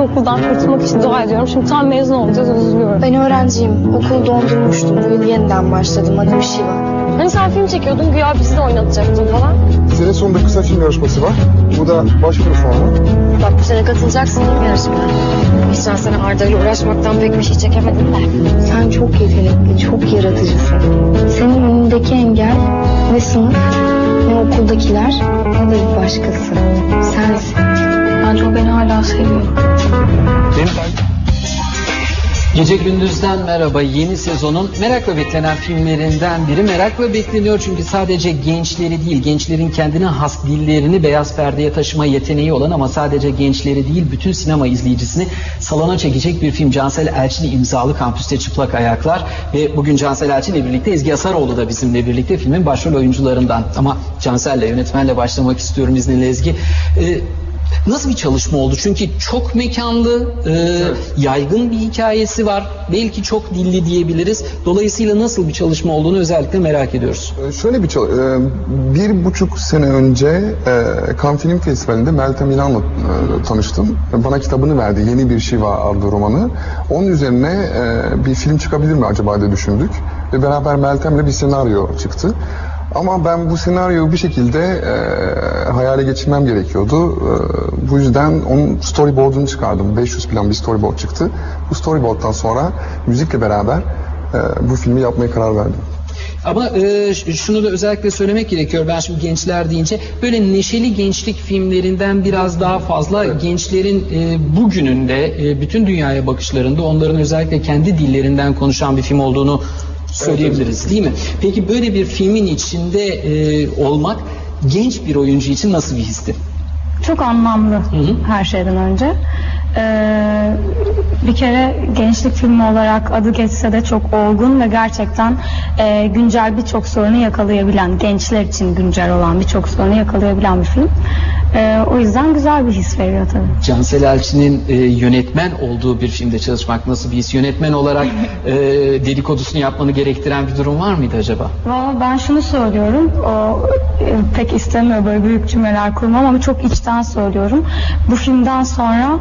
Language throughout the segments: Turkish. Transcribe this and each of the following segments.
okuldan kurtulmak için dua ediyorum. Şimdi tam mezun olacağız üzülüyorum. Ben öğrenciyim. Okulu dondurmuştum. Bu yıl yeniden başladım. Hadi bir şey var. Hani sen film çekiyordun güya bizi de oynatacaktın falan. Sene sonunda kısa film yarışması var. Bu da başvuru formu. Bak bu sene katılacaksın değil mi yarışmaya? Geçen sene Arda ile uğraşmaktan pek bir şey çekemedim de. Sen çok yetenekli, çok yaratıcısın. Senin önündeki engel ne sınıf, ne okuldakiler, ne de bir başkası. Sensin. Bence o beni hala seviyor. Gece Gündüz'den merhaba. Yeni sezonun merakla beklenen filmlerinden biri. Merakla bekleniyor çünkü sadece gençleri değil, gençlerin kendine has dillerini beyaz perdeye taşıma yeteneği olan ama sadece gençleri değil, bütün sinema izleyicisini salona çekecek bir film. Cansel Elçin imzalı Kampüste Çıplak Ayaklar ve bugün Cansel Elçin birlikte Ezgi Asaroğlu da bizimle birlikte filmin başrol oyuncularından. Ama Cansel'le, yönetmenle başlamak istiyorum izninle Ezgi. Ee, Nasıl bir çalışma oldu? Çünkü çok mekanlı, e, yaygın bir hikayesi var. Belki çok dilli diyebiliriz. Dolayısıyla nasıl bir çalışma olduğunu özellikle merak ediyoruz. Ee, Şöyle bir çal- e, bir buçuk sene önce e, Cannes Film Festivali'nde Meltem İlhan'la e, tanıştım. Bana kitabını verdi. Yeni Bir Şiva adlı romanı. Onun üzerine e, bir film çıkabilir mi acaba diye düşündük. Ve beraber Meltem'le bir senaryo çıktı. Ama ben bu senaryoyu bir şekilde e, hayale geçirmem gerekiyordu. E, bu yüzden onun storyboard'unu çıkardım. 500 plan bir storyboard çıktı. Bu storyboard'dan sonra müzikle beraber e, bu filmi yapmaya karar verdim. Ama e, şunu da özellikle söylemek gerekiyor. Ben şimdi gençler deyince böyle neşeli gençlik filmlerinden biraz daha fazla gençlerin e, bugününde e, bütün dünyaya bakışlarında onların özellikle kendi dillerinden konuşan bir film olduğunu söyleyebiliriz değil mi? Peki böyle bir filmin içinde e, olmak genç bir oyuncu için nasıl bir histi? Çok anlamlı her şeyden önce. Ee, bir kere gençlik filmi olarak adı geçse de çok olgun ve gerçekten e, güncel birçok sorunu yakalayabilen, gençler için güncel olan birçok sorunu yakalayabilan bir film. Ee, o yüzden güzel bir his veriyor tabii. Cansel Elçi'nin e, yönetmen olduğu bir filmde çalışmak nasıl bir his? Yönetmen olarak e, dedikodusunu yapmanı gerektiren bir durum var mıydı acaba? Valla ben şunu söylüyorum, o e, pek istemiyor böyle büyük cümleler kurmam ama çok içten söylüyorum. Bu filmden sonra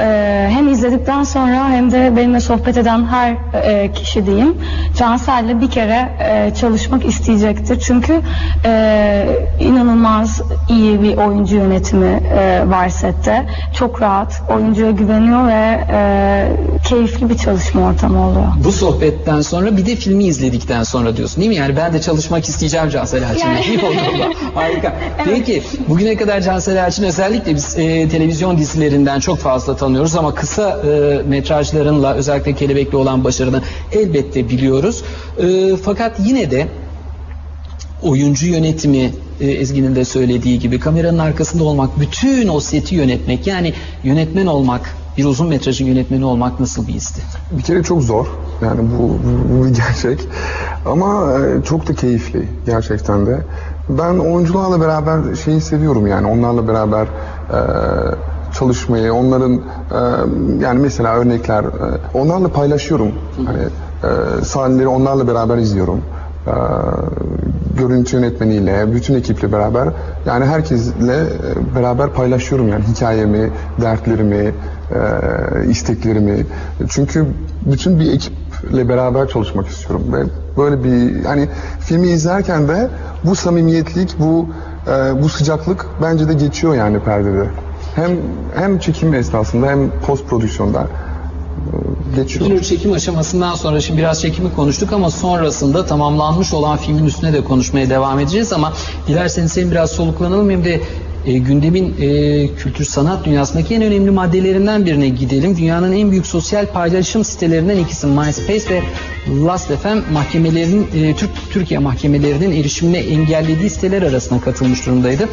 e, hem izledikten sonra hem de benimle sohbet eden her e, kişi diyeyim, Cansel'le bir kere e, çalışmak isteyecektir. Çünkü e, inanılmaz iyi bir oyuncu yönetimi e, var sette. Çok rahat, oyuncuya güveniyor ve e, keyifli bir çalışma ortamı oluyor. Bu sohbetten sonra bir de filmi izledikten sonra diyorsun değil mi? Yani ben de çalışmak isteyeceğim Cansel Elçin'le. Yani-. Harika. Peki bugüne kadar Cansel Elçin özellikle biz e, televizyon dizilerinden çok fazla tanıyoruz ama kısa e, metrajlarınla özellikle Kelebekli olan başarını elbette biliyoruz. E, fakat yine de oyuncu yönetimi e, Ezgi'nin de söylediği gibi kameranın arkasında olmak, bütün o seti yönetmek yani yönetmen olmak, bir uzun metrajın yönetmeni olmak nasıl bir histi? Bir kere çok zor. Yani bu, bu, bir gerçek. Ama e, çok da keyifli gerçekten de. Ben oyuncularla beraber şeyi seviyorum yani onlarla beraber e, çalışmayı, onların e, yani mesela örnekler e, onlarla paylaşıyorum. Hani e, sahneleri onlarla beraber izliyorum. E, görüntü yönetmeniyle, bütün ekiple beraber yani herkesle e, beraber paylaşıyorum yani hikayemi, dertlerimi, e, isteklerimi. Çünkü bütün bir ekiple beraber çalışmak istiyorum ve böyle bir hani filmi izlerken de bu samimiyetlik, bu e, bu sıcaklık bence de geçiyor yani perdede. Hem hem çekim esnasında hem post prodüksiyonda geçiyor. Bütün çekim aşamasından sonra şimdi biraz çekimi konuştuk ama sonrasında tamamlanmış olan filmin üstüne de konuşmaya devam edeceğiz ama dilerseniz hem biraz soluklanalım hem de e, gündemin e, kültür sanat dünyasındaki en önemli maddelerinden birine gidelim. Dünyanın en büyük sosyal paylaşım sitelerinden ikisi MySpace ve Last.fm mahkemelerinin e, Türk Türkiye mahkemelerinin erişimine engellediği siteler arasına katılmış durumdaydı.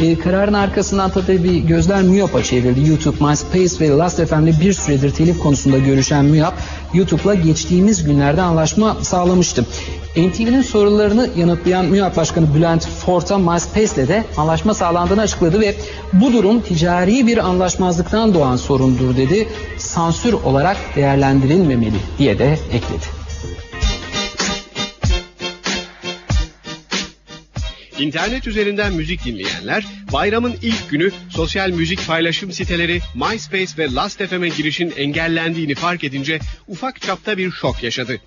E, kararın arkasından tabii gözler MÜYAP'a çevrildi. YouTube, MySpace ve Last.fm'le bir süredir telif konusunda görüşen MÜYAP, YouTube'la geçtiğimiz günlerde anlaşma sağlamıştı. NTV'nin sorularını yanıtlayan MÜYAP Başkanı Bülent Forta MySpace'le de anlaşma sağlandığını açıkladı ve bu durum ticari bir anlaşmazlıktan doğan sorundur dedi. Sansür olarak değerlendirilmemeli diye de ekledi. İnternet üzerinden müzik dinleyenler bayramın ilk günü sosyal müzik paylaşım siteleri MySpace ve Last.fm'e girişin engellendiğini fark edince ufak çapta bir şok yaşadı.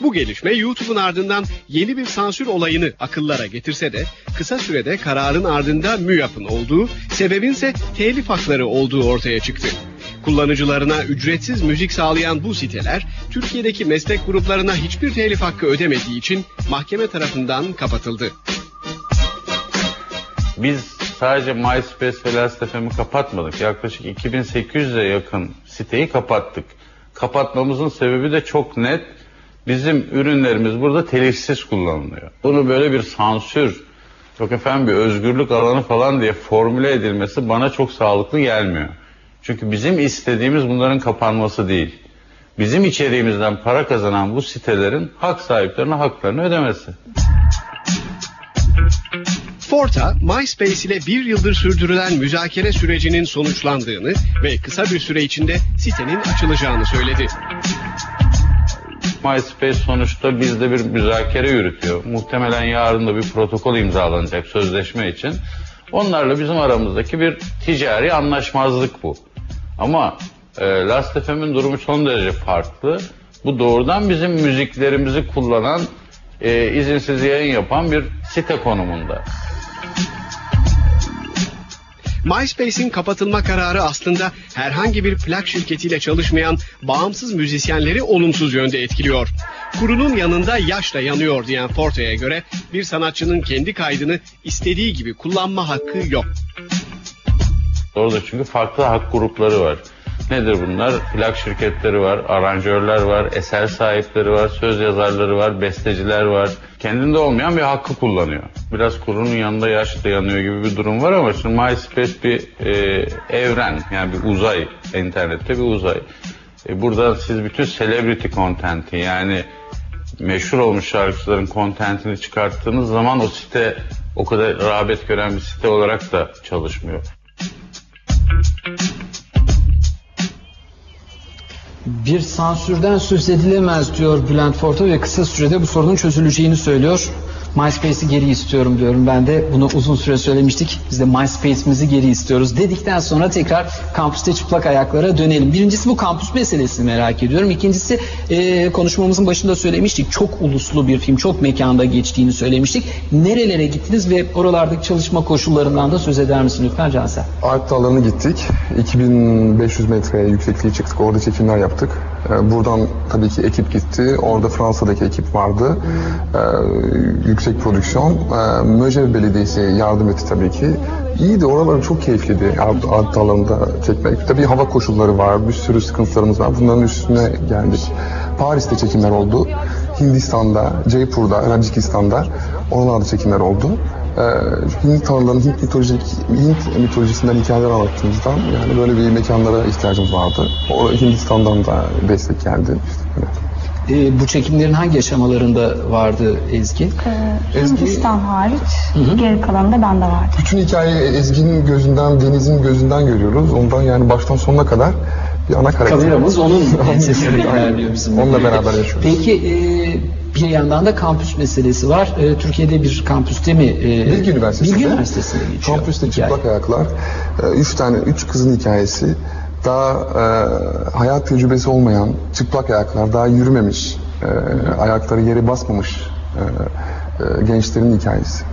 Bu gelişme YouTube'un ardından yeni bir sansür olayını akıllara getirse de kısa sürede kararın ardında MÜYAP'ın olduğu, sebebinse telif hakları olduğu ortaya çıktı. Kullanıcılarına ücretsiz müzik sağlayan bu siteler Türkiye'deki meslek gruplarına hiçbir telif hakkı ödemediği için mahkeme tarafından kapatıldı. Biz sadece MySpace ve Last.fm'i kapatmadık. Yaklaşık 2800'e yakın siteyi kapattık. Kapatmamızın sebebi de çok net. Bizim ürünlerimiz burada telifsiz kullanılıyor. Bunu böyle bir sansür, yok efendim bir özgürlük alanı falan diye formüle edilmesi bana çok sağlıklı gelmiyor. Çünkü bizim istediğimiz bunların kapanması değil. Bizim içeriğimizden para kazanan bu sitelerin hak sahiplerine haklarını ödemesi. Forta, MySpace ile bir yıldır sürdürülen müzakere sürecinin sonuçlandığını ve kısa bir süre içinde sitenin açılacağını söyledi. MySpace sonuçta bizde bir müzakere yürütüyor. Muhtemelen yarın da bir protokol imzalanacak sözleşme için. Onlarla bizim aramızdaki bir ticari anlaşmazlık bu. Ama e, Last.fm'in durumu son derece farklı. Bu doğrudan bizim müziklerimizi kullanan, e, izinsiz yayın yapan bir site konumunda. MySpace'in kapatılma kararı aslında herhangi bir plak şirketiyle çalışmayan bağımsız müzisyenleri olumsuz yönde etkiliyor. Kurunun yanında yaşla yanıyor diyen Forte'ye göre bir sanatçının kendi kaydını istediği gibi kullanma hakkı yok. Orada çünkü farklı hak grupları var. Nedir bunlar? Plak şirketleri var, aranjörler var, eser sahipleri var, söz yazarları var, besteciler var. Kendinde olmayan bir hakkı kullanıyor. Biraz kurunun yanında yaş dayanıyor gibi bir durum var ama şimdi MySpace bir e, evren yani bir uzay, internette bir uzay. E, burada siz bütün celebrity content'i yani meşhur olmuş şarkıcıların content'ini çıkarttığınız zaman o site o kadar rağbet gören bir site olarak da çalışmıyor. Bir sansürden söz edilemez diyor Bülent Forta ve kısa sürede bu sorunun çözüleceğini söylüyor. MySpace'i geri istiyorum diyorum ben de. Bunu uzun süre söylemiştik. Biz de MySpace'imizi geri istiyoruz dedikten sonra tekrar kampüste çıplak ayaklara dönelim. Birincisi bu kampüs meselesini merak ediyorum. İkincisi e, konuşmamızın başında söylemiştik. Çok uluslu bir film, çok mekanda geçtiğini söylemiştik. Nerelere gittiniz ve oralardaki çalışma koşullarından da söz eder misin lütfen Cansel? Alp Dağları'na gittik. 2500 metreye yüksekliğe çıktık. Orada çekimler yaptık. Ee, Buradan tabii ki ekip gitti. Orada Fransa'daki ekip vardı. Ee, yüksek prodüksiyon. Ee, Möjev Belediyesi yardım etti tabii ki. İyiydi. Oraları çok keyifliydi. Alp Dağları'nda çekmek. Tabii hava koşulları var. Bir sürü sıkıntılarımız var. Bunların üstüne geldik. Paris'te çekimler oldu. Hindistan'da, Jaipur'da, Racikistan'da oralarda çekimler oldu. Ee, Hint tanrılarının Hint, mitolojik, Hint mitolojisinden hikayeler anlattığımızdan yani böyle bir mekanlara ihtiyacımız vardı. O Hindistan'dan da destek geldi. İşte böyle. E, bu çekimlerin hangi aşamalarında vardı Ezgi? Ee, Hindistan hariç geri kalanında bende vardı. Bütün hikayeyi Ezgi'nin gözünden, Deniz'in gözünden görüyoruz. Ondan yani baştan sonuna kadar bir ana karakter. Kameramız onun aynen. ilerliyor bizim. Onunla beraber yaşıyoruz. Peki e, bir yandan da kampüs meselesi var. E, Türkiye'de bir kampüste mi? E, Bilgi Üniversitesi'nde. Bilgi Üniversitesi'nde geçiyor. Kampüste hikaye. çıplak ayaklar. Ee, Üç tane, üç kızın hikayesi. Daha e, hayat tecrübesi olmayan çıplak ayaklar, daha yürümemiş, e, ayakları yere basmamış e, e, gençlerin hikayesi.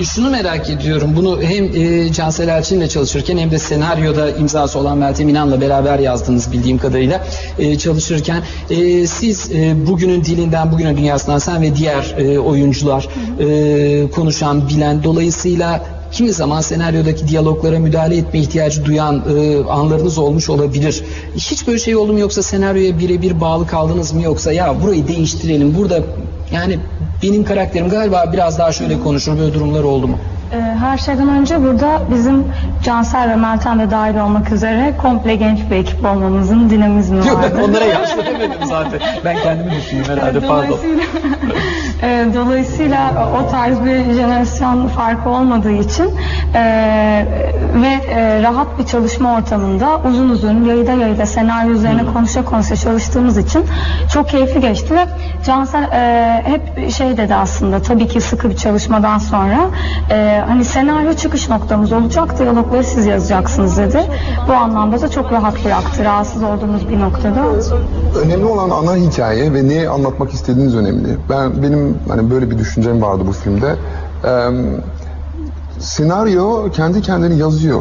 E, Şunu merak ediyorum. Bunu hem e, Cansel Elçin'le çalışırken hem de senaryoda imzası olan Meltem İnan'la beraber yazdınız bildiğim kadarıyla e, çalışırken. E, siz e, bugünün dilinden, bugünün dünyasından sen ve diğer e, oyuncular e, konuşan, bilen dolayısıyla kimi zaman senaryodaki diyaloglara müdahale etme ihtiyacı duyan e, anlarınız olmuş olabilir. Hiç böyle şey oldu mu yoksa senaryoya birebir bağlı kaldınız mı yoksa ya burayı değiştirelim burada yani benim karakterim galiba biraz daha şöyle konuşur böyle durumlar oldu mu? Ee, her şeyden önce burada bizim Cansel ve Meltem de dahil olmak üzere komple genç bir ekip olmamızın dinamizmi Yok vardı. ben onlara yaşlı demedim zaten. Ben kendimi düşündüm herhalde pardon. Dolayısıyla, e, dolayısıyla o tarz bir jenerasyon farkı olmadığı için e, ve e, rahat bir çalışma ortamında uzun uzun yayıda yayıda senaryo üzerine konuşa konuşa çalıştığımız için çok keyifli geçti ve Cansel e, hep şey dedi aslında tabii ki sıkı bir çalışmadan sonra e, hani senaryo çıkış noktamız olacak diyalogları siz yazacaksınız dedi. Bu anlamda da çok rahat bıraktı rahatsız olduğumuz bir noktada. Önemli olan ana hikaye ve neyi anlatmak istediğiniz önemli. Ben benim hani böyle bir düşüncem vardı bu filmde. Ee, senaryo kendi kendini yazıyor.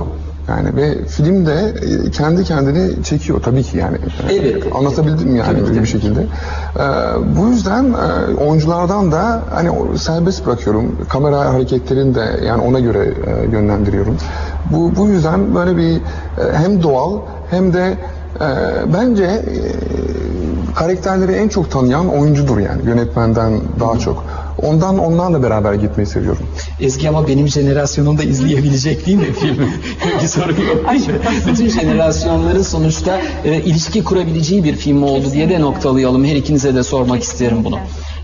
Yani ve film de e, kendi kendini çekiyor tabii ki yani. Elbette. Anlatabildim mi yani Tabii bir şekilde. Ee, bu yüzden e, oyunculardan da hani serbest bırakıyorum. Kamera hareketlerini de yani ona göre e, yönlendiriyorum. Bu bu yüzden böyle bir e, hem doğal hem de e, bence e, karakterleri en çok tanıyan oyuncudur yani yönetmenden daha çok. Ondan onlarla beraber gitmeyi seviyorum. Ezgi ama benim jenerasyonum da izleyebilecek değil mi filmi? bir sorun yok değil mi? Bütün jenerasyonların sonuçta e, ilişki kurabileceği bir film oldu diye de noktalayalım. Her ikinize de sormak isterim bunu.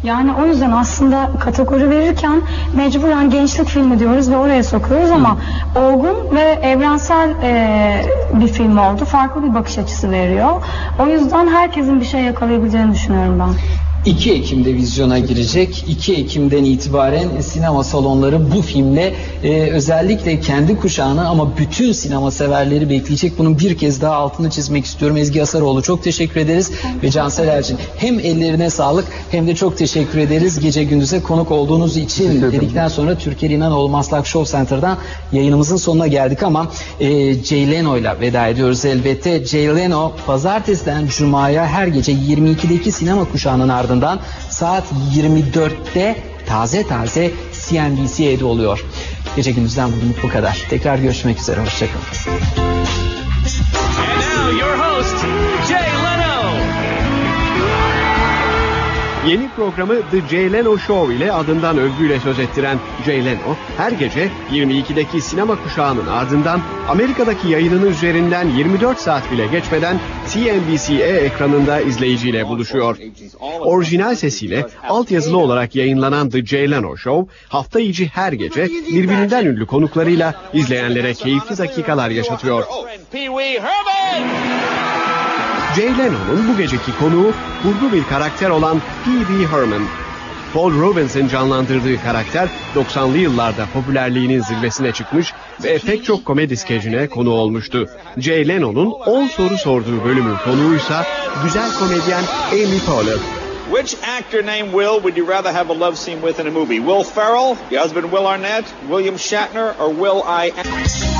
Yani o yüzden aslında kategori verirken mecburen gençlik filmi diyoruz ve oraya sokuyoruz ama olgun ve evrensel e, bir film oldu. Farklı bir bakış açısı veriyor. O yüzden herkesin bir şey yakalayabileceğini düşünüyorum ben. 2 Ekim'de vizyona girecek. 2 Ekim'den itibaren sinema salonları bu filmle e, özellikle kendi kuşağını ama bütün sinema severleri bekleyecek. Bunun bir kez daha altını çizmek istiyorum. Ezgi Asaroğlu çok teşekkür ederiz ve Cansel Ercin hem ellerine sağlık hem de çok teşekkür ederiz. Gece gündüze konuk olduğunuz için dedikten sonra Türkiye İnanoğlu Maslak Show Center'dan yayınımızın sonuna geldik ama e, Jay Leno'yla veda ediyoruz elbette. Jay Leno pazartesiden cumaya her gece 22'deki sinema kuşağının ardından saat 24'te taze taze CNBC'de oluyor. Gece gündüzden bugünlük bu kadar. Tekrar görüşmek üzere. Hoşçakalın. Yeni programı The Jay Leno Show ile adından övgüyle söz ettiren Jay Leno, her gece 22'deki sinema kuşağının ardından Amerika'daki yayınının üzerinden 24 saat bile geçmeden CNBC ekranında izleyiciyle buluşuyor. Orijinal sesiyle altyazılı olarak yayınlanan The Jay Leno Show, hafta içi her gece birbirinden ünlü konuklarıyla izleyenlere keyifli dakikalar yaşatıyor. Jay Leno'nun bu geceki konuğu kurgu bir karakter olan P.B. Herman. Paul Robins'in canlandırdığı karakter 90'lı yıllarda popülerliğinin zirvesine çıkmış ve pek çok komedi skecine konu olmuştu. Jay Leno'nun 10 soru sorduğu bölümün konuğuysa güzel komedyen Amy Poehler. Which actor named Will would you rather have a love scene with in a movie? Will Ferrell, your husband Will Arnett, William Shatner, or Will I?